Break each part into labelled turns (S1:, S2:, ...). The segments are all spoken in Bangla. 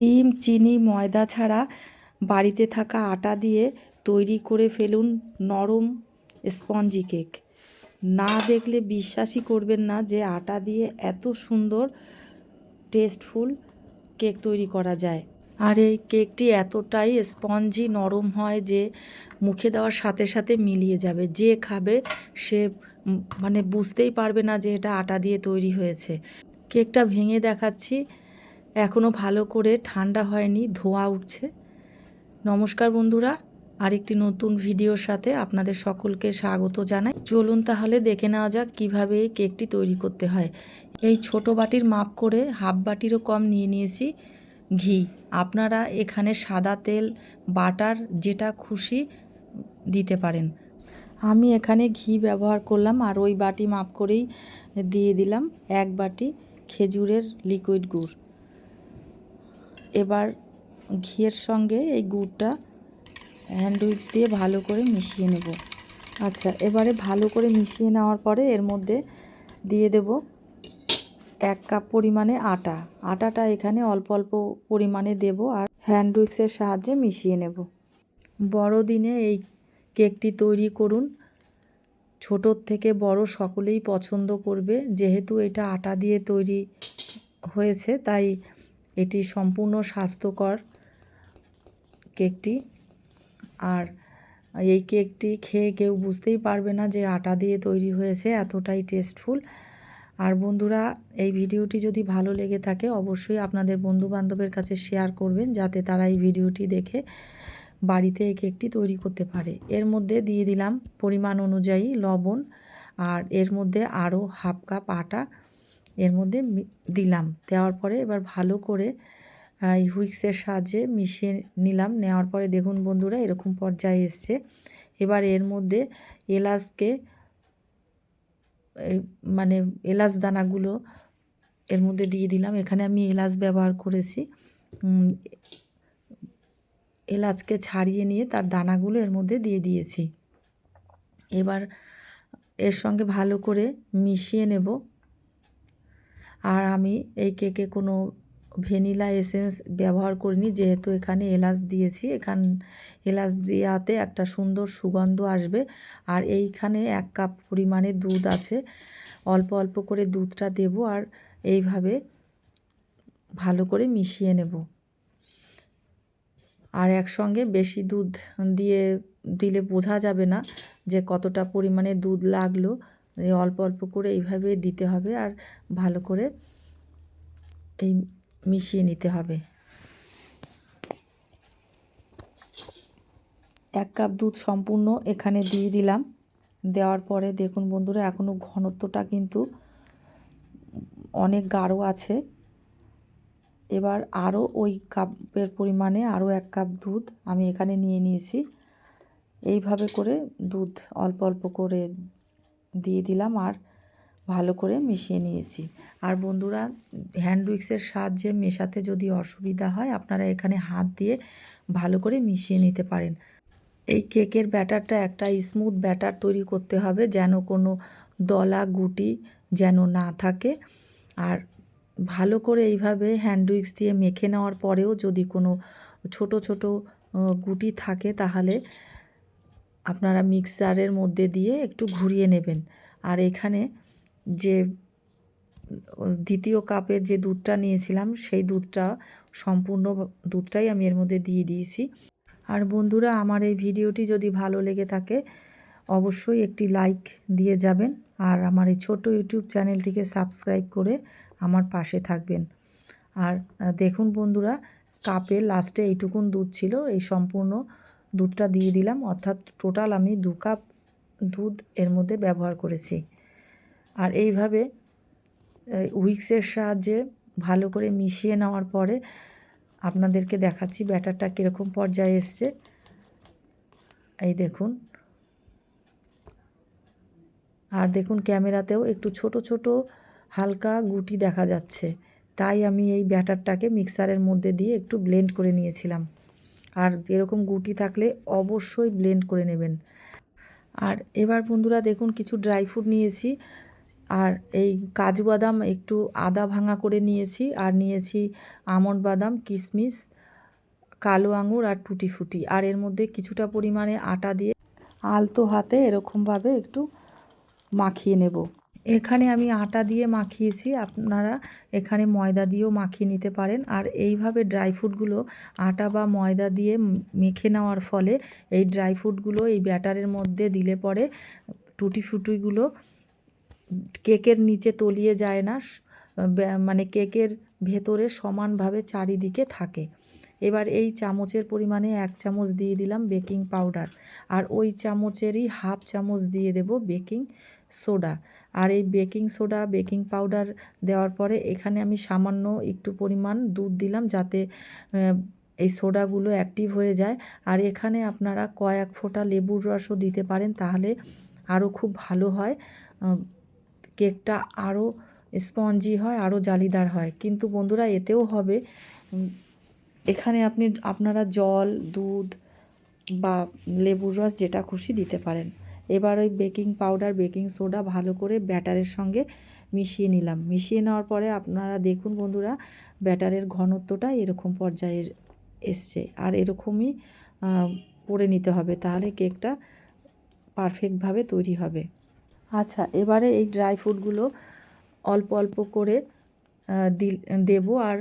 S1: ডিম, চিনি, ময়দা ছাড়া বাড়িতে থাকা আটা দিয়ে তৈরি করে ফেলুন নরম স্পঞ্জি কেক। না দেখলে বিশ্বাসই করবেন না যে আটা দিয়ে এত সুন্দর, টেস্টফুল কেক তৈরি করা যায়। আর এই কেকটি এতটাই স্পঞ্জি নরম হয় যে মুখে দেওয়ার সাথে সাথে মিলিয়ে যাবে। যে খাবে সে মানে বুঝতেই পারবে না যে এটা আটা দিয়ে তৈরি হয়েছে। কেকটা ভেঙে দেখাচ্ছি। এখনও ভালো করে ঠান্ডা হয়নি, ধোঁয়া উঠছে। নমস্কার বন্ধুরা, আরেকটি নতুন ভিডিওর সাথে আপনাদের সকলকে স্বাগত জানাই। চলুন তাহলে দেখে নেওয়া যাক কীভাবে এই কেকটি তৈরি করতে হয়। এই ছোট বাটির মাপ করে হাফ বাটিরও কম নিয়ে নিয়েছি ঘি। আপনারা এখানে সাদা তেল, বাটার, যেটা খুশি দিতে পারেন। আমি এখানে ঘি ব্যবহার করলাম আর ওই বাটি মাপ করেই দিয়ে দিলাম এক বাটি খেজুরের লিকুইড গুড়। এবার ঘিয়ের সঙ্গে এই গুড়টা হ্যান্ড উইক্স দিয়ে ভালো করে মিশিয়ে নেব। আচ্ছা এবারে ভালো করে মিশিয়ে নেওয়ার পরে এর মধ্যে দিয়ে দেব এক কাপ পরিমাণে আটা। আটাটা এখানে অল্প অল্প পরিমাণে দেব আর হ্যান্ড উইক্সের সাহায্যে মিশিয়ে নেব। বড়দিনে এই কেকটি তৈরি করুন। ছোটোর থেকে বড় সকলেই পছন্দ করবে। যেহেতু এটা আটা দিয়ে তৈরি হয়েছে, তাই এটি সম্পূর্ণ স্বাস্থ্যকর কেকটি। আর এই কেকটি খেয়ে কেউ বুঝতেই পারবে না যে আটা দিয়ে তৈরি হয়েছে, এতটাই টেস্টফুল। আর বন্ধুরা, এই ভিডিওটি যদি ভালো লেগে থাকে, অবশ্যই আপনাদের বন্ধু বান্ধবের কাছে শেয়ার করবেন, যাতে তারা এই ভিডিওটি দেখে বাড়িতে এই কেকটি তৈরি করতে পারে। এর মধ্যে দিয়ে দিলাম পরিমাণ অনুযায়ী লবণ, আর এর মধ্যে আরও হাফ কাপ আটা এর মধ্যে দিলাম। দেওয়ার পরে এবার ভালো করে এই হুইক্সের সাহায্যে মিশিয়ে নিলাম। নেওয়ার পরে দেখুন বন্ধুরা, এরকম পর্যায়ে এসছে। এবার এর মধ্যে এলাচকে মানে এলাচ দানাগুলো এর মধ্যে দিয়ে দিলাম। এখানে আমি এলাচ ব্যবহার করেছি। এলাচকে ছাড়িয়ে নিয়ে তার দানাগুলো এর মধ্যে দিয়ে দিয়েছি। এবার এর সঙ্গে ভালো করে মিশিয়ে নেব। আর আমি এই কেকে কোনো ভ্যানিলা এসেন্স ব্যবহার করিনি, যেহেতু এখানে এলাচ দিয়েছি। এখান, এলাচ দেওয়াতে একটা সুন্দর সুগন্ধ আসবে। আর এইখানে এক কাপ পরিমাণে দুধ আছে। অল্প অল্প করে দুধটা দেব আর এইভাবে ভালো করে মিশিয়ে নেব। আর একসঙ্গে বেশি দুধ দিয়ে দিলে বোঝা যাবে না যে কতটা পরিমাণে দুধ লাগল। এই অল্প অল্প করে এইভাবে দিতে হবে আর ভালো করে এই মিশিয়ে নিতে হবে। এক কাপ দুধ সম্পূর্ণ এখানে দিয়ে দিলাম। দেওয়ার পরে দেখুন বন্ধুরা এখনও ঘনত্বটা কিন্তু অনেক গাঢ় আছে। এবার আরও ওই কাপের পরিমাণে আরও এক কাপ দুধ আমি এখানে নিয়ে নিয়েছি। এইভাবে করে দুধ অল্প অল্প করে দিয়ে দিলাম আর ভালো করে মিশিয়ে নিয়েছি। আর বন্ধুরা হ্যান্ড উইক্সের সাহায্যে মেশাতে যদি অসুবিধা হয়, আপনারা এখানে হাত দিয়ে ভালো করে মিশিয়ে নিতে পারেন। এই কেকের ব্যাটারটা একটা স্মুথ ব্যাটার তৈরি করতে হবে, যেন কোনো দলা গুটি যেন না থাকে। আর ভালো করে এইভাবে হ্যান্ড উইক্স দিয়ে মেখে নেওয়ার পরেও যদি কোনো ছোট ছোট গুটি থাকে, তাহলে আপনারা মিক্সারের মধ্যে দিয়ে একটু ঘুরিয়ে নেবেন। আর এখানে যে দ্বিতীয় কাপের যে দুধটা নিয়েছিলাম, সেই দুধটা, সম্পূর্ণ দুধটাই আমি এর মধ্যে দিয়ে দিয়েছি। আর বন্ধুরা, আমার এই ভিডিওটি যদি ভালো লেগে থাকে, অবশ্যই একটি লাইক দিয়ে যাবেন আর আমার এই ছোট ইউটিউব চ্যানেলটিকে সাবস্ক্রাইব করে আমার পাশে থাকবেন। আর দেখুন বন্ধুরা কাপের লাস্টে এইটুকুন দুধ ছিল, এই সম্পূর্ণ দুধটা দিয়ে দিলাম, অর্থাৎ টোটাল আমি দু কাপ দুধ এর মধ্যে ব্যবহার করেছি। আর এইভাবে উইক্সের সাহায্যে ভালো করে মিশিয়ে নেওয়ার পরে আপনাদেরকে দেখাচ্ছি ব্যাটারটা কীরকম পর্যায়ে এসছে। এই দেখুন। আর দেখুন ক্যামেরাতেও একটু ছোট ছোট হালকা গুটি দেখা যাচ্ছে। তাই আমি এই ব্যাটারটাকে মিক্সারের মধ্যে দিয়ে একটু ব্লেন্ড করে নিয়েছিলাম। আর এরকম গুটি থাকলে অবশ্যই ব্লেন্ড করে নেবেন। আর এবার বন্ধুরা দেখুন কিছু ড্রাই ফ্রুট নিয়েছি। আর এই কাজু বাদাম একটু আদা ভাঙা করে নিয়েছি আর নিয়েছি আমন্ড বাদাম কিশমিশ কালো আঙুর আর টুটি ফুটি। আর এর মধ্যে কিছুটা পরিমাণে আটা দিয়ে আলতো হাতে এরকমভাবে একটু মাখিয়ে নেব। এখানে আমি আটা দিয়ে মাখিয়েছি। আপনারা এখানে ময়দা দিয়েও মাখিয়ে নিতে পারেন। আর এইভাবে ড্রাই ফ্রুটগুলো আটা বা ময়দা দিয়ে মেখে নেওয়ার ফলে এই ড্রাই ফ্রুটগুলো এই ব্যাটারের মধ্যে দিলে পরে টুটি ফুটিগুলো কেকের নিচে তলিয়ে যায় না মানে কেকের ভেতরে সমানভাবে চারিদিকে থাকে। এবার এই চামচের পরিমাণে এক চামচ দিয়ে দিলাম বেকিং পাউডার আর ওই চামচেরই হাফ চামচ দিয়ে দেব বেকিং সোডা আর এই বেকিং সোডা, বেকিং পাউডার দেওয়ার পরে এখানে আমি সামান্য একটু পরিমাণ দুধ দিলাম যাতে এই সোডাগুলো অ্যাক্টিভ হয়ে যায়। আর এখানে আপনারা কয়েক ফোঁটা লেবুর রসও দিতে পারেন তাহলে আরও খুব ভালো হয়। কেকটা আরও স্পঞ্জি হয়, আরও জালিদার হয়। কিন্তু বন্ধুরা, এতেও হবে। এখানে আপনি, আপনারা জল, দুধ বা লেবুর রস যেটা খুশি দিতে পারেন। এবার ওই বেকিং পাউডার, বেকিং সোডা ভালো করে ব্যাটারের সঙ্গে মিশিয়ে নিলাম। মিশিয়ে নেওয়ার পরে আপনারা দেখুন বন্ধুরা, ব্যাটারের ঘনত্বটা এরকম পর্যায়ে এসছে আর এরকমই করে নিতে হবে তাহলে কেকটা পারফেক্টভাবে তৈরি হবে। আচ্ছা এবারে এই ড্রাই ফ্রুটগুলো অল্প অল্প করে দিল, দেবো আর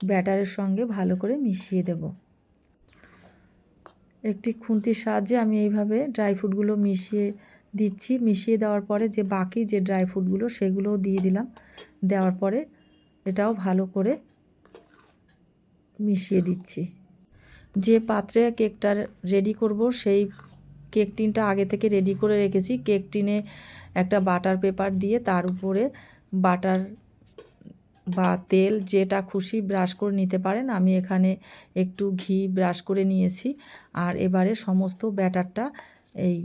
S1: ব্যাটারের সঙ্গে ভালো করে মিশিয়ে দেব। একটি খুন্তির সাহায্যে আমি এইভাবে ড্রাই ফ্রুটগুলো মিশিয়ে দিচ্ছি। মিশিয়ে দেওয়ার পরে যে বাকি যে ড্রাই ফ্রুটগুলো সেগুলোও দিয়ে দিলাম। দেওয়ার পরে এটাও ভালো করে মিশিয়ে দিচ্ছি। যে পাত্রে কেকটা রেডি করব, সেই কেক টিনটা আগে থেকে রেডি করে রেখেছি। কেক টিনে একটা বাটার পেপার দিয়ে তার উপরে বাটার বা তেল যেটা খুশি ব্রাশ করে নিতে পারেন, আমি এখানে একটু ঘি ব্রাশ করে নিয়েছি। আর এবারে সমস্ত ব্যাটারটা এই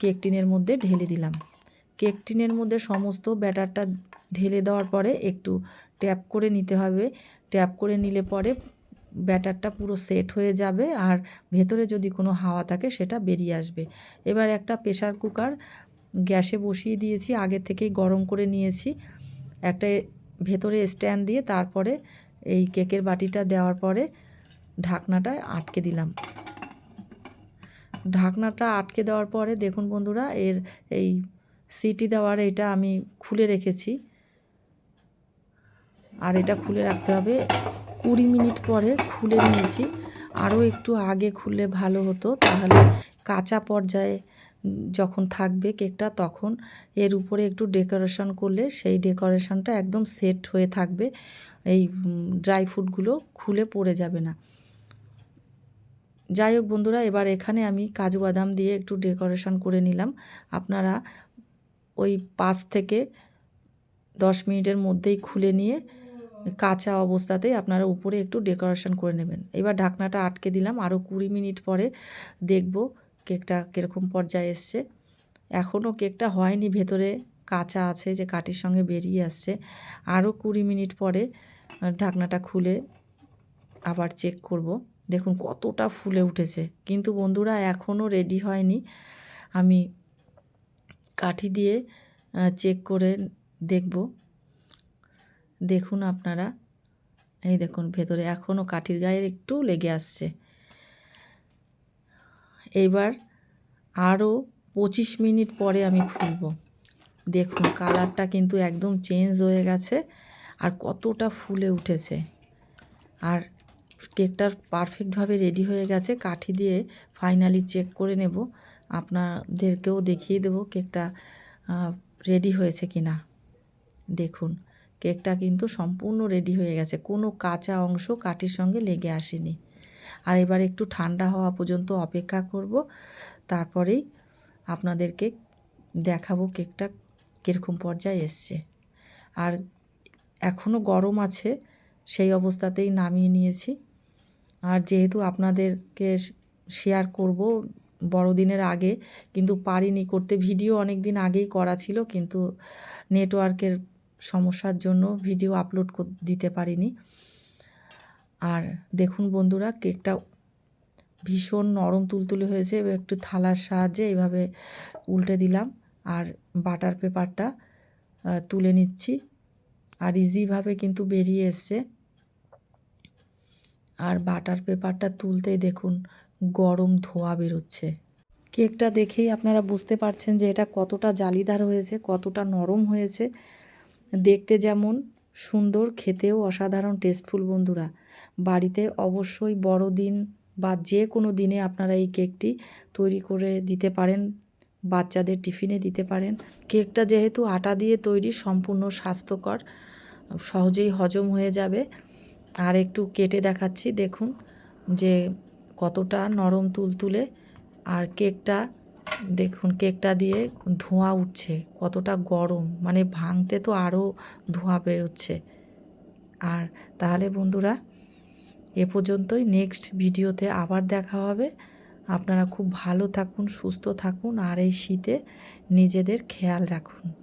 S1: কেক টিনের মধ্যে ঢেলে দিলাম। কেক টিনের মধ্যে সমস্ত ব্যাটারটা ঢেলে দেওয়ার পরে একটু ট্যাপ করে নিতে হবে। ট্যাপ করে নিলে পরে ব্যাটারটা পুরো সেট হয়ে যাবে আর ভেতরে যদি কোনো হাওয়া থাকে সেটা বেরিয়ে আসবে। এবার একটা প্রেশার কুকার গ্যাসে বসিয়ে দিয়েছি, আগে থেকেই গরম করে নিয়েছি। একটা ভেতরে স্ট্যান্ড দিয়ে তারপরে এই কেকের বাটিটা দেওয়ার পরে ঢাকনাটা আটকে দিলাম। ঢাকনাটা আটকে দেওয়ার পরে দেখুন বন্ধুরা, এর এই সিটি দেওয়ার এটা আমি খুলে রেখেছি। আর এটা খুলে রাখতে হবে। কুড়ি মিনিট পরে খুলে নিয়েছি। আরও একটু আগে খুললে ভালো হতো, তাহলে কাঁচা পর্যায়ে যখন থাকবে কেকটা, তখন এর উপরে একটু ডেকোরেশন করলে সেই ডেকোরেশনটা একদম সেট হয়ে থাকবে। এই ড্রাই ফ্রুটগুলো খুলে পড়ে যাবে না। যাই হোক বন্ধুরা, এবার এখানে আমি কাজু বাদাম দিয়ে একটু ডেকোরেশন করে নিলাম। আপনারা ওই পাঁচ থেকে দশ মিনিটের মধ্যেই খুলে নিয়ে কাঁচা অবস্থাতেই আপনারা উপরে একটু ডেকোরেশন করে নেবেন। এবার ঢাকনাটা আটকে দিলাম। আরও কুড়ি মিনিট পরে দেখব কেকটা কীরকম পর্যায়ে এসছে। এখনও কেকটা হয়নি, ভেতরে কাঁচা আছে যে কাঠির সঙ্গে বেরিয়ে আসছে। আরও কুড়ি মিনিট পরে ঢাকনাটা খুলে আবার চেক করব। দেখুন কতটা ফুলে উঠেছে। কিন্তু বন্ধুরা এখনও রেডি হয়নি। আমি কাঠি দিয়ে চেক করে দেখব। দেখুন আপনারা। এই দেখুন ভেতরে এখনও কাঠির গায়ে একটু লেগে আসছে। এইবার আরও পঁচিশ মিনিট পরে আমি খুলব। দেখুন, কালারটা কিন্তু একদম চেঞ্জ হয়ে গেছে আর কতটা ফুলে উঠেছে। আর কেকটার পারফেক্টভাবে রেডি হয়ে গেছে, কাঠি দিয়ে ফাইনালি চেক করে নেব। আপনাদেরকেও দেখিয়ে দেব কেকটা রেডি হয়েছে কি না দেখুন, কেকটা কিন্তু সম্পূর্ণ রেডি হয়ে গেছে, কোনো কাঁচা অংশ কাঠির সঙ্গে লেগে আসেনি। আর এবার একটু ঠান্ডা হওয়া পর্যন্ত অপেক্ষা করব। তারপরেই আপনাদেরকে দেখাবো কেকটা কীরকম পর্যায়ে এসছে। আর এখনও গরম আছে, সেই অবস্থাতেই নামিয়ে নিয়েছি। আর যেহেতু আপনাদেরকে শেয়ার করব বড়দিনের আগে, কিন্তু পারিনি করতে, ভিডিও অনেক দিন আগেই করা ছিল, কিন্তু নেটওয়ার্কের সমস্যার জন্য ভিডিও আপলোড দিতে পারিনি। আর দেখুন বন্ধুরা, কেকটা ভীষণ নরম তুলতুলে হয়েছে, এবার একটু থালার সাহায্যে এইভাবে উল্টে দিলাম। আর বাটার পেপারটা তুলে নিচ্ছি। আর ইজিভাবে কিন্তু বেরিয়ে এসছে। আর বাটার পেপারটা তুলতেই দেখুন, গরম ধোঁয়া বেরোচ্ছে। কেকটা দেখেই আপনারা বুঝতে পারছেন যে এটা কতটা জালিদার হয়েছে, কতটা নরম হয়েছে। দেখতে যেমন সুন্দর, খেতেও অসাধারণ টেস্টফুল বন্ধুরা। বাড়িতে অবশ্যই বড়দিন বা যে কোনো দিনে আপনারা এই কেকটি তৈরি করে দিতে পারেন, বাচ্চাদের টিফিনে দিতে পারেন। কেকটা যেহেতু আটা দিয়ে তৈরি, সম্পূর্ণ স্বাস্থ্যকর, সহজেই হজম হয়ে যাবে। আর একটু কেটে দেখাচ্ছি, দেখুন যে কতটা নরম তুলতুলে। আর কেকটা, দেখুন কেকটা দিয়ে ধোঁয়া উঠছে, কতটা গরম মানে ভাঙতে তো আরও ধোঁয়া বেরোচ্ছে। আর তাহলে বন্ধুরা এ পর্যন্তই। নেক্সট ভিডিওতে আবার দেখা হবে। আপনারা খুব ভালো থাকুন, সুস্থ থাকুন, আর এই শীতে নিজেদের খেয়াল রাখুন।